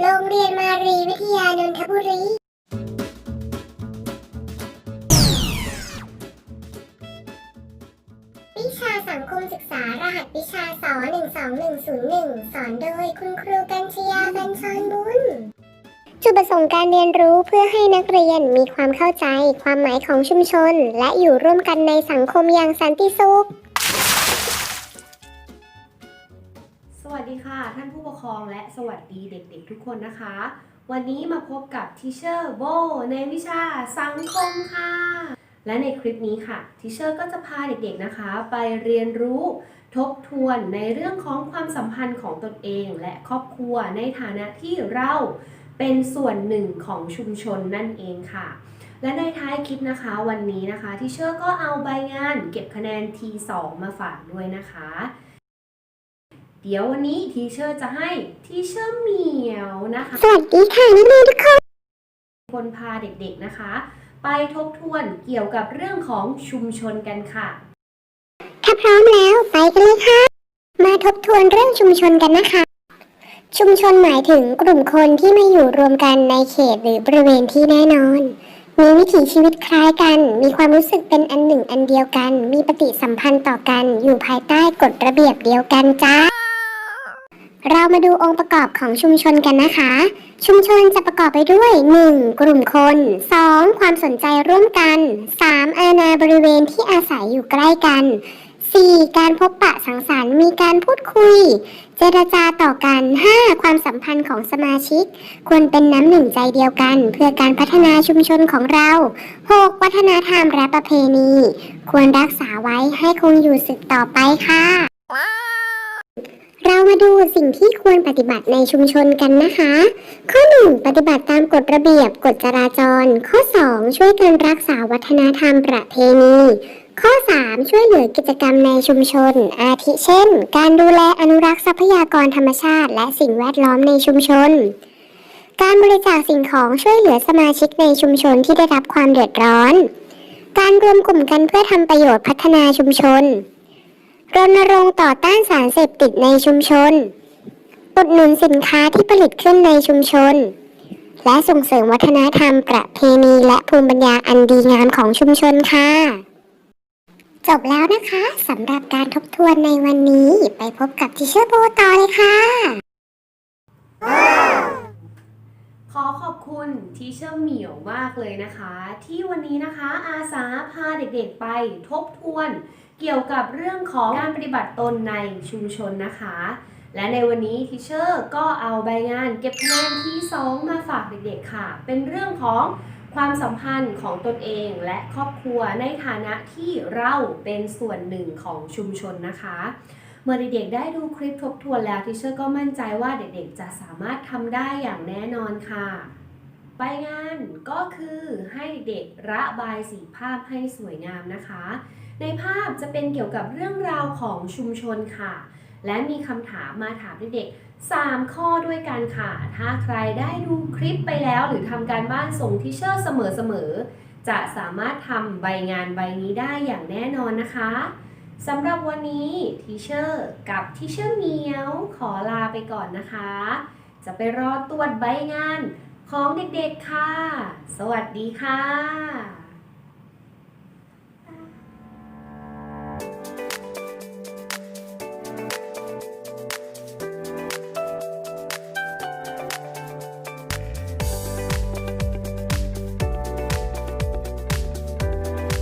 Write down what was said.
โรงเรียนมารีวิทยานนทบุรี วิชาสังคมศึกษารหัสวิชาส12101 สอนโดยคุณครูกัญชยาบัญชรบุญ จุดประสงค์การเรียนรู้เพื่อให้นักเรียนมีความเข้าใจ ความหมายของชุมชน และอยู่ร่วมกันในสังคมอย่างสันติสุข วัสดีค่ะ ท่านผู้ปกครองและสวัสดีเด็กๆทุกคนนะคะ วันนี้มาพบกับทิเชอร์โบในวิชาสังคมค่ะ และในคลิปนี้ค่ะทิเชอร์ก็จะพาเด็กๆนะคะ ไปเรียนรู้ทบทวนในเรื่องของความสัมพันธ์ของตนเองและครอบครัวในฐานะที่เราเป็นส่วนหนึ่งของชุมชนนั่นเองค่ะ และในท้ายคลิปนะคะวันนี้นะคะทิเชอร์ก็เอาใบงานเก็บคะแนน T2 มาฝากด้วยนะคะ เดี๋ยววันนี้ทีเชอร์จะให้ทีเชอร์เหมียวนะคะ สวัสดีค่ะนักเรียนทุกคนคนพาเด็กๆนะคะ ไปทบทวนเกี่ยวกับเรื่องของชุมชนกันค่ะ ถ้าพร้อมแล้วไปกันเลยค่ะ มาทบทวนเรื่องชุมชนกันนะคะ ชุมชนหมายถึงกลุ่มคนที่มาอยู่รวมกันในเขตหรือบริเวณที่แน่นอนมีวิถีชีวิตคล้ายกัน มีความรู้สึกเป็นอันหนึ่งอันเดียวกัน มีปฏิสัมพันธ์ต่อกัน อยู่ภายใต้กฎระเบียบเดียวกันจ้า เรามาดูองค์ประกอบของชุมชนกันนะคะ ชุมชนจะประกอบไปด้วย 1. กลุ่มคน 2. ความสนใจร่วมกัน 3. อาณาบริเวณที่อาศัยอยู่ใกล้กัน 4. การพบปะสังสรรค์มีการพูดคุย เจรจาต่อกัน 5. ความสัมพันธ์ของสมาชิก ควรเป็นน้ำหนึ่งใจเดียวกัน เพื่อการพัฒนาชุมชนของเรา 6. วัฒนธรรมและประเพณี ควรรักษาไว้ให้คงอยู่สืบต่อไปค่ะ เรามาดูสิ่งที่ควรปฏิบัติในชุมชนกันนะคะ ข้อ 1 ปฏิบัติตามกฎระเบียบกฎจราจร ข้อ 2 ช่วยกันรักษาวัฒนธรรมประเพณี ข้อ 3 ช่วยเหลือกิจกรรมในชุมชน อาทิเช่น การดูแลอนุรักษ์ทรัพยากรธรรมชาติ และสิ่งแวดล้อมในชุมชน การบริจาคสิ่งของช่วยเหลือสมาชิกในชุมชนที่ได้รับความเดือดร้อน การรวมกลุ่มกันเพื่อทำประโยชน์พัฒนาชุมชน รณรงค์ต่อต้านสารเสพติดในชุมชน อุดหนุนสินค้าที่ผลิตขึ้นในชุมชน และส่งเสริมวัฒนธรรมประเพณีและภูมิปัญญาอันดีงามของชุมชนค่ะ จบแล้วนะคะสำหรับการทบทวนในวันนี้ ไปพบกับทิเชอร์โบต่อเลยค่ะ ขอขอบคุณทีเชอร์เหมียวมากเลยนะคะ ที่วันนี้นะคะอาสาพาเด็กๆไปทบทวน เกี่ยวกับเรื่องของการปฏิบัติตนในชุมชนนะคะ และในวันนี้ทีเชอร์ก็เอาใบงานเก็บคะแนนที่ 2 มาฝากเด็กๆค่ะ เป็นเรื่องของความสัมพันธ์ของตนเองและครอบครัวในฐานะที่เราเป็นส่วนหนึ่งของชุมชนนะคะ เมื่อเด็กๆได้ดูคลิปทบทวนแล้วทิเชอร์ก็มั่นใจว่าเด็กๆจะสามารถทำได้อย่างแน่นอนค่ะใบงานก็คือให้เด็กระบายสีภาพให้สวยงามนะคะ ในภาพจะเป็นเกี่ยวกับเรื่องราวของชุมชนค่ะ และมีคำถามมาถามเด็กๆ3ข้อด้วยกันค่ะ ถ้าใครได้ดูคลิปไปแล้วหรือทำการบ้านส่งทิเชอร์เสมอๆจะสามารถทำใบงานใบนี้ได้อย่างแน่นอนนะคะ สำหรับวันนี้ทีเชอร์กับทีเชอร์เมียวขอลาไปก่อนนะคะ จะไปรอตรวจใบงานของเด็กๆค่ะ สวัสดีค่ะ